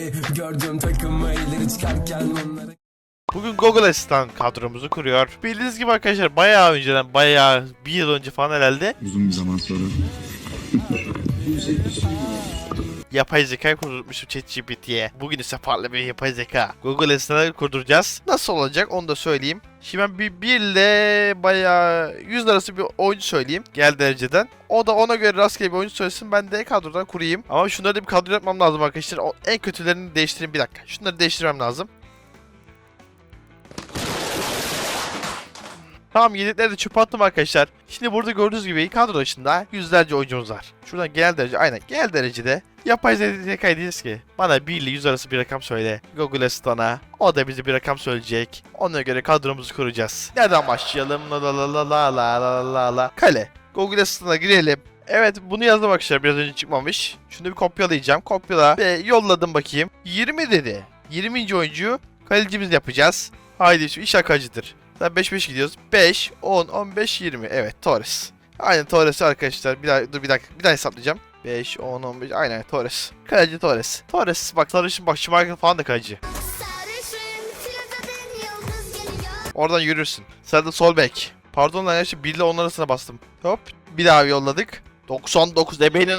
Ey, Gördüğüm takımı ileri çıkarken onlara Bugün Google Assistant kadromuzu kuruyor. Bildiğiniz gibi arkadaşlar bayağı önceden, bayağı bir yıl önce falan herhalde Uzun bir zaman sonra. Yapay zeka kurdurmuşum ChatGPT'ye. Bugün ise farklı bir yapay zeka. Google Assistant'ı kurduracağız. Nasıl olacak onu da söyleyeyim. Şimdi ben bir, bir ile bayağı yüz arası bir oyuncu söyleyeyim. Gel dereceden. O da ona göre rastgele bir oyuncu söylesin. Ben de kadrodan kurayım. Ama şunları da bir kadro yapmam lazım arkadaşlar. O en kötülerini değiştireyim bir dakika. Şunları değiştirmem lazım. Tamam yedekleri de çöpe attım arkadaşlar. Şimdi burada gördüğünüz gibi kadro dışında yüzlerce oyuncumuz var. Şuradan genel derece aynen genel derecede yapay zeka diyeceğiz ki bana 1 ile 100 arası bir rakam söyle. Google Asistan'a o da bize bir rakam söyleyecek. Ona göre kadromuzu kuracağız. Nereden başlayalım? La la la la la la la la la. Kale. Google Asistan'a girelim. Evet bunu yazdım arkadaşlar biraz önce çıkmamış. Şunu bir kopyalayacağım. Kopyala ve yolladım bakayım. 20 dedi. 20. oyuncuyu kalecimiz yapacağız. Haydi şu iş akacıdır. Zaten 5-5 gidiyoruz. 5, 10, 15, 20. Evet Torres. Aynen Torres arkadaşlar. Bir daha, dur bir dakika. Bir daha hesaplayacağım. 5, 10, 15. Aynen Torres. Kaleci Torres. Torres bak sarışın bak Schmeichel falan da kaleci. Oradan yürürsün. Sırada sol bek. Pardon lan gerçi 1 ile 10 arasına bastım. Hop. Bir daha yolladık. 99 ebeğinin.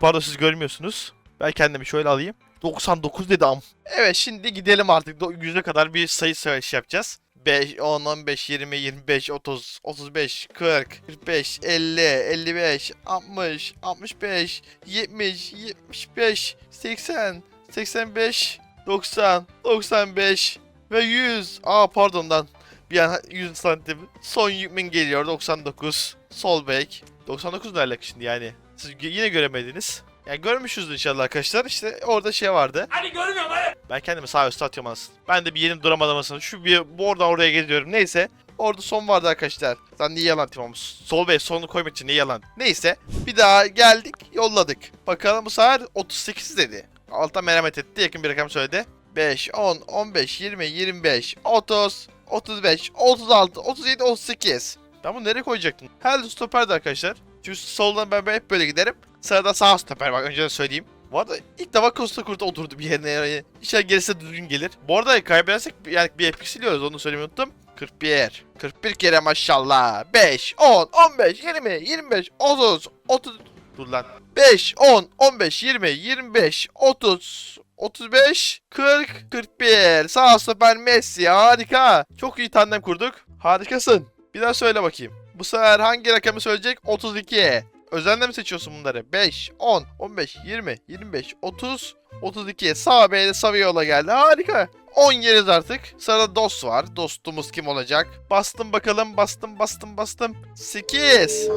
Pardon siz görmüyorsunuz. Ben kendimi şöyle alayım. 99 dedi am. Evet şimdi gidelim artık. Do- Yüze kadar bir sayı söyleşi yapacağız. 5, 10, 15, 20, 25, 30, 35, 40, 45, 50, 55, 60, 65, 70, 75, 80, 85, 90, 95 ve 100. Aa pardon lan. Bir an 100 santim. Son yükmin geliyor 99. Sol bek. 99 ne alaka şimdi yani? Siz yine göremediniz. Yani görmüşüz inşallah arkadaşlar. İşte orada şey vardı. Hani görmüyorum Ben kendimi sağ üstte atıyorum anasını. Ben de bir yerim duramadım. Şu bir bu oradan oraya geziyorum. Neyse. Orada son vardı arkadaşlar. Sen niye yalan ama sol bek sonunu koymak için niye yalan? Neyse. Bir daha geldik yolladık. Bakalım bu sefer 38 dedi. Altta merhamet etti yakın bir rakam söyledi. 5, 10, 15, 20, 25, 30, 35, 36, 37, 38. Ben bunu nereye koyacaktım? Herhalde stoperdi arkadaşlar. Çünkü soldan ben hep böyle giderim. Sırada sağ stoper bak önceden söyleyeyim. Bu arada ilk defa Costa Kurt'a oturdu bir yerine yani. İnşallah gerisi düzgün gelir. Bu arada kaybedersek yani bir epik siliyoruz onu söylemeyi unuttum. 41. 41 kere maşallah. 5, 10, 15, 20, 25, 30, 30. Dur lan. 5, 10, 15, 20, 25, 30, 35, 40, 41. Sağ stoper Messi harika. Çok iyi tandem kurduk. Harikasın. Bir daha söyle bakayım. Bu sefer hangi rakamı söyleyecek? 32. Özenle mi seçiyorsun bunları? 5, 10, 15, 20, 25, 30, 32. Sağ B'de Saviola geldi. Harika. 10 yeriz artık. Sırada Dost var. Dostumuz kim olacak? Bastım bakalım. Bastım bastım bastım. 8.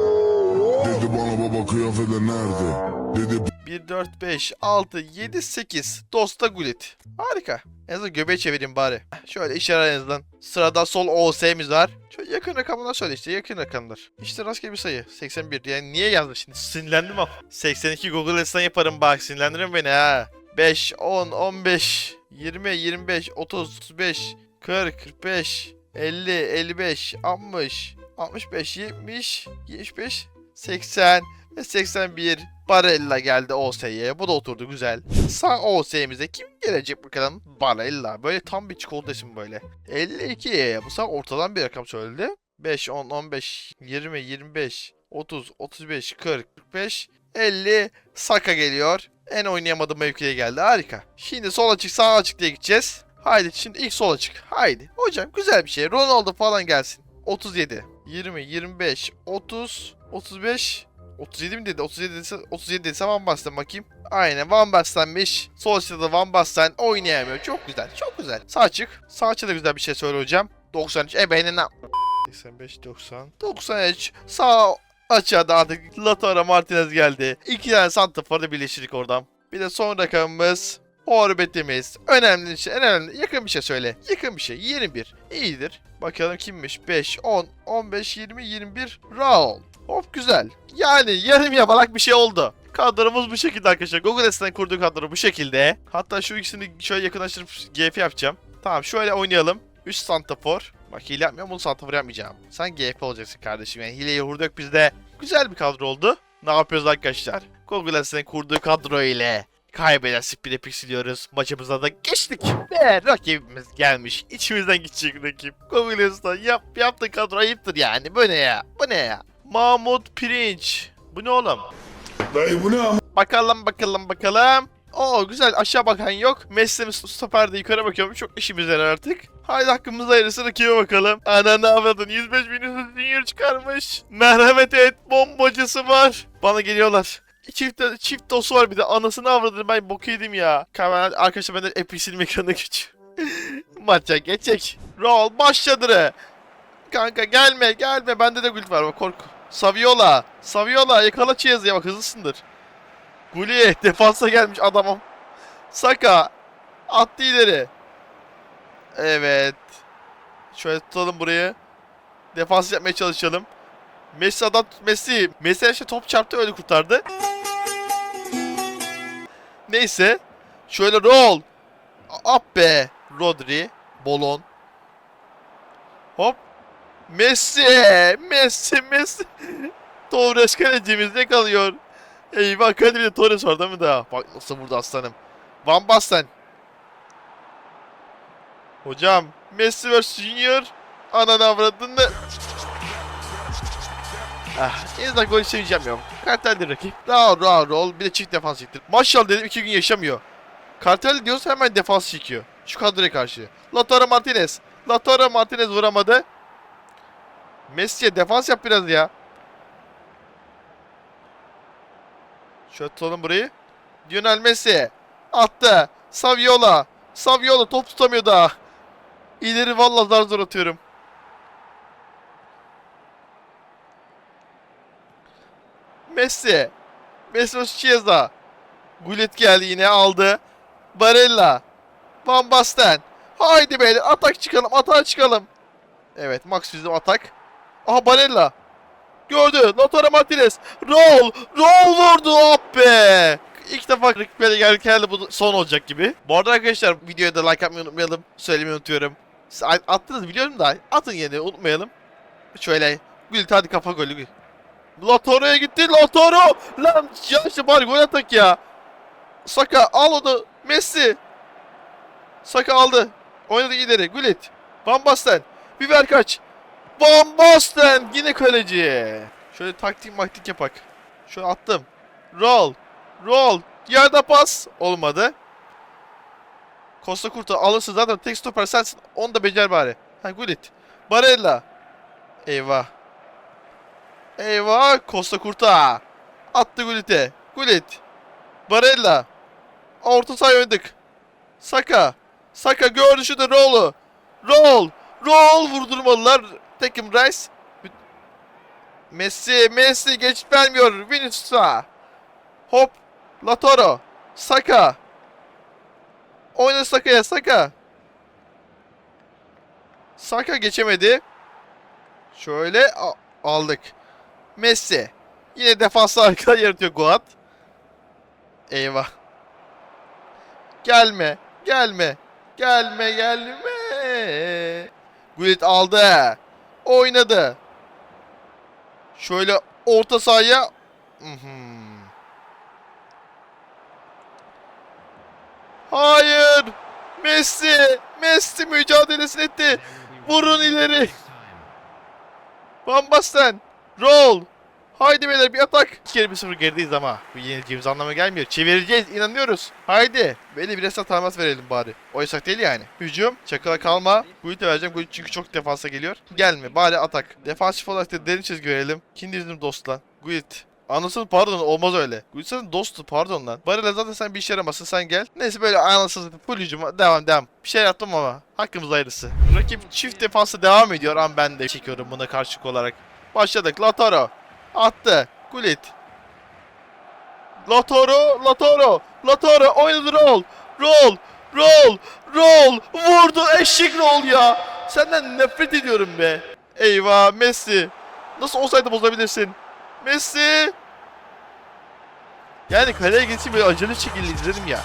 Dedi bana baba kıyafetler nerede? Dedi 1, 4, 5, 6, 7, 8. Dosta Gullit. Harika. En azından göbeği çevireyim bari. Şöyle işaret en azından. Sırada sol OS'miz var. Şöyle yakın rakamına söyle işte yakın rakamlar. İşte rastgele bir sayı. 81. Yani niye yazdın şimdi? Sinirlendim ama. 82 Google Assistant yaparım bak. Sinirlendirin beni ha. 5, 10, 15, 20, 25, 30, 35, 40, 45, 50, 55, 60, 65, 70, 75, 80 ve 81. Barella geldi OS'ye. Bu da oturdu güzel. Sağ OS'mize kim gelecek bakalım? Barella. Böyle tam bir çikolata isim böyle. 52. Bu sefer ortadan bir rakam söyledi. 5, 10, 15, 20, 25, 30, 35, 40, 45, 50. Saka geliyor. En oynayamadığım mevkiye geldi. Harika. Şimdi sol açık sağ açık diye gideceğiz. Haydi şimdi ilk sol açık. Haydi. Hocam güzel bir şey. Ronaldo falan gelsin. 37, 20, 25, 30, 35, 37 mi dedi? 37 dediyse, 37 dediyse Van Basten bakayım. Aynen Van Basten'miş. Sol açıkta da Van Basten oynayamıyor. Çok güzel. Çok güzel. Sağ açık. Sağ açıkta da güzel bir şey söyle hocam. 93. E beynine 85 90 93 sağ açığa da artık Lautaro Martinez geldi. İki tane santraforda birleştirdik oradan. Bir de son rakamımız Orbetimiz. Önemli şey, önemli. Yakın bir şey söyle. Yakın bir şey. 21. İyidir. Bakalım kimmiş? 5, 10, 15, 20, 21. Raul. Hop güzel. Yani yarım yamalak bir şey oldu. Kadromuz bu şekilde arkadaşlar. Google Assistant kurduğu kadro bu şekilde. Hatta şu ikisini şöyle yakınlaştırıp GF yapacağım. Tamam şöyle oynayalım. 3 santafor. Bak hile yapmıyorum bunu santafor yapmayacağım. Sen GF olacaksın kardeşim. Yani hileyi hurda yok bizde. Güzel bir kadro oldu. Ne yapıyoruz arkadaşlar? Google Assistant kurduğu kadro ile Kaybedersek bile piksiliyoruz. Maçımıza da geçtik. Ve rakibimiz gelmiş. İçimizden gidecek rakip. Kovilistan yap, yaptığın kadro ayıptır yani. Bu ne ya? Bu ne ya? Mahmut Pirinç. Bu ne oğlum? Dayı bu ne ama? Bakalım bakalım bakalım. Oo güzel aşağı bakan yok. Messi stoperde yukarı bakıyorum. Çok işimiz var artık. Haydi hakkımızda hayırlısı rakibe bakalım. Ananı avradın 105 bin senior çıkarmış. Merhamet et bombacısı var. Bana geliyorlar. Çift, çift dostu var bir de anasını avradın ben bok yedim ya. Kamera arkadaşlar ben de episil ekranına geç. Maça geçecek. Roll başladı. Kanka gelme gelme bende de gül var bak korku. Saviola. Saviola yakala Chiesa'ya bak hızlısındır. Guli defansa gelmiş adamım. Saka attı ileri. Evet. Şöyle tutalım burayı. Defans yapmaya çalışalım. Messi adam Messi. Messi işte top çarptı öyle kurtardı. Neyse. Şöyle roll. Up be. Rodri. Bolon. Hop. Messi. Messi. Messi. Torres kalecimizde kalıyor. Eyvah kalecimde Torres var değil mi daha? Bak nasıl vurdu aslanım. Van Basten. Hocam Messi vs Junior. Ananı avradını. Ah, en azından gol seveceğim ya. Kartelli rakip. Rahat rahat rol. Bir de çift defans çektir. Maşallah dedim iki gün yaşamıyor. Kartel diyoruz hemen defans çekiyor. Şu kadroya karşı. Lautaro Martinez. Lautaro Martinez vuramadı. Messi'ye defans yap biraz ya. Şöyle tutalım burayı. Lionel Messi. Attı. Saviola. Saviola top tutamıyor daha. İleri vallahi zar zor atıyorum. Messi. Vs Chiesa. Gullit geldi yine aldı. Barella. Van Basten. Haydi beyler atak çıkalım atağa çıkalım. Evet Max bizim atak. Aha Barella. Gördü. Lautaro Martinez. Roll. Roll vurdu. Hop be. İlk defa rakiplerle geldik herhalde bu son olacak gibi. Bu arada arkadaşlar videoya da like atmayı unutmayalım. Söylemeyi unutuyorum. Siz attınız biliyorum da atın yine unutmayalım. Şöyle. Gül hadi kafa golü. Lautaro'ya gitti. Lautaro. Lan ya işte bari gol atak ya. Saka al onu. Messi. Saka aldı. Oynadı ileri. Gullit. Van Basten. Biber kaç. Van Basten. Yine kaleci. Şöyle taktik maktik yapak. Şöyle attım. Roll. Roll. Yerde pas. Olmadı. Costa Curta alırsın zaten tek stoper sensin. Onu da becer bari. Ha Gullit. Barella. Eyvah. Eyvah. Costa Curta. Attı Gullit'e. Gullit. Barella. Orta sahaya oynadık. Saka. Saka gördü şu da Roll'u. Roll. Roll vurdurmalılar. Tekim Rice. Messi. Messi geçit vermiyor. Vinicius'a. Hop. Lautaro. Saka. Oyna Saka'ya. Saka. Saka geçemedi. Şöyle aldık. Messi. Yine defansı arkadan yaratıyor Guat. Eyvah. Gelme. Gelme. Gelme gelme. Gullit aldı. Oynadı. Şöyle orta sahaya. Hayır. Messi. Messi mücadelesini etti. Vurun ileri. Van Basten. Roll. Haydi beyler bir atak. 2 kere 1-0 gerideyiz ama. Bu yenileceğimiz anlamına gelmiyor. Çevireceğiz inanıyoruz. Haydi. Böyle bir esnaf talimat verelim bari. O yasak değil yani. Hücum. Çakala kalma. Gulit vereceğim. Gulit çünkü çok defansa geliyor. Gelme. Bari atak. Defansif olarak da derin çizgi görelim. Kim bizim dostla? Gulit. Anasını pardon olmaz öyle. Gulit senin dostu pardon lan. Barela zaten sen bir işe yaramasın sen gel. Neyse böyle anasını full hücuma devam devam. Bir şey yaptım ama hakkımız hayırlısı. Rakip çift defansa devam ediyor ama ben de çekiyorum buna karşılık olarak. Başladık. Lautaro. Attı. Gullit. Lautaro. Lautaro. Lautaro. Oynadı roll. Roll. Roll. Roll. Vurdu. Eşek roll ya. Senden nefret ediyorum be. Eyvah. Messi. Nasıl olsaydı bozabilirsin. Messi. Yani kaleye geçsin böyle acele şekilde izledim ya.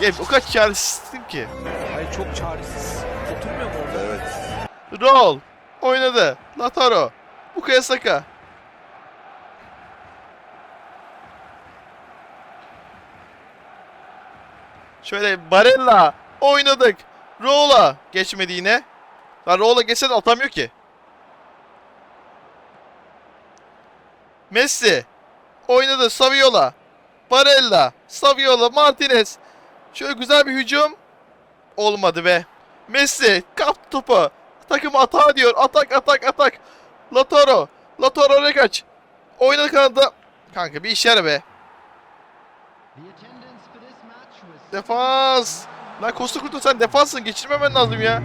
Ya o kadar çaresizdim ki. Hayır çok çaresiz. Oturmuyor mu orada? Evet. Roll. Oynadı. Lautaro. Bukayo Saka. Şöyle Barella oynadık. Rola geçmedi yine. Lan Rola geçse de atamıyor ki. Messi oynadı Saviola. Barella, Saviola, Martinez. Şöyle güzel bir hücum. Olmadı be. Messi kaptı topu. Takım atağa diyor. Atak atak atak. Lautaro. Lautaro oraya kaç. Oynadı kanada. Kanka bir iş yere be. Defans. Lan Costa Curta sen defansın. Geçirmemen lazım ya.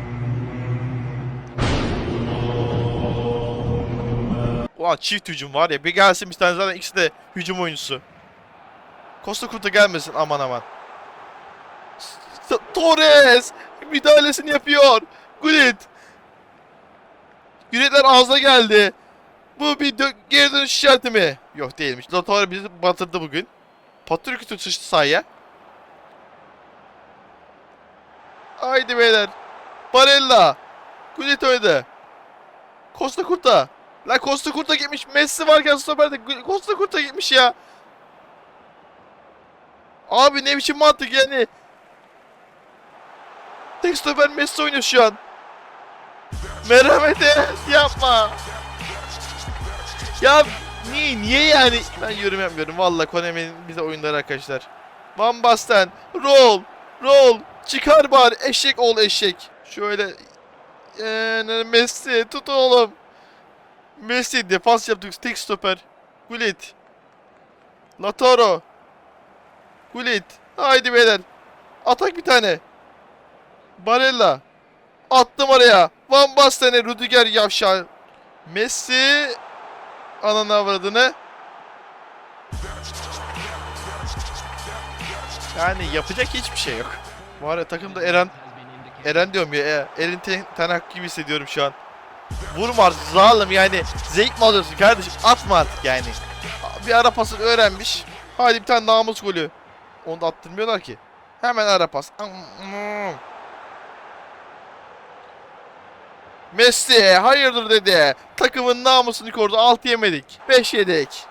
Ulan çift hücum var ya. Bir gelsin bir tane zaten ikisi de hücum oyuncusu. Costa Curta gelmesin aman aman. Torres müdahalesini yapıyor. Gullit. Yürekler ağza geldi. Bu bir dö- geri dönüş işareti mi? Yok değilmiş. Lautaro bizi batırdı bugün. Patrick sıçtı sahaya. Haydi beyler. Barella. Gullit oynadı. Costa Curta. La Costa Curta gitmiş. Messi varken stoperde Costa Curta gitmiş ya. Abi ne biçim mantık yani. Tek stoper Messi oynuyor şu an. Merhamet et yapma. Ya niye niye yani? Ben yorum yapmıyorum. Valla Konami'nin bize oyunları arkadaşlar. Van Basten. Roll. Roll. Çıkar bari. Eşek ol eşek. Şöyle. Ee, Messi. Tut oğlum. Messi defans yaptık. Tek stoper. Gullit. Lautaro. Gullit. Haydi beyler. Atak bir tane. Barella. Attım oraya. Van Basten'e Rudiger yavşağı. Messi. Ananı avradını. Yani yapacak hiçbir şey yok. Var ya takımda Eren. Eren diyorum ya. e, Eren Ten, Tenak gibi hissediyorum şu an. Vurma artık zalim yani. Zevk mi alıyorsun kardeşim? Atma artık yani. Bir ara pasını öğrenmiş. Hadi bir tane namus golü. Onu da attırmıyorlar ki. Hemen ara pas. Messi hayırdır dedi. Takımın namusunu korudu. 6 yemedik. 5 yedik.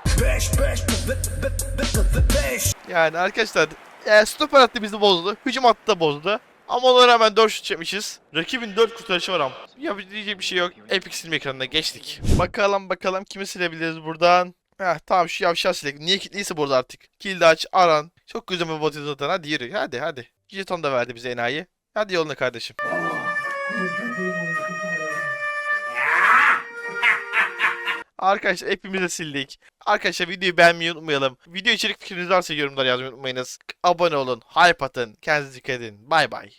Yani arkadaşlar e, stoper attı bizi bozdu. Hücum hattı da bozdu. Ama ona rağmen 4 şut çekmişiz. Rakibin 4 kurtarışı var ama. Yapabilecek bir şey yok. Epic silme ekranına geçtik. Bakalım bakalım kimi silebiliriz buradan. Heh tamam şu yavşağı silek. Niye kilitliyse burada artık. Kildi aç aran. Çok güzel bir bot zaten. Hadi yürü. Hadi hadi. Jeton da verdi bize enayi. Hadi yoluna kardeşim. Arkadaşlar hepimiz de sildik. Arkadaşlar videoyu beğenmeyi unutmayalım. Video içerik fikriniz varsa yorumlara yazmayı unutmayınız. Abone olun, hype atın, kendinize dikkat edin. Bay bay.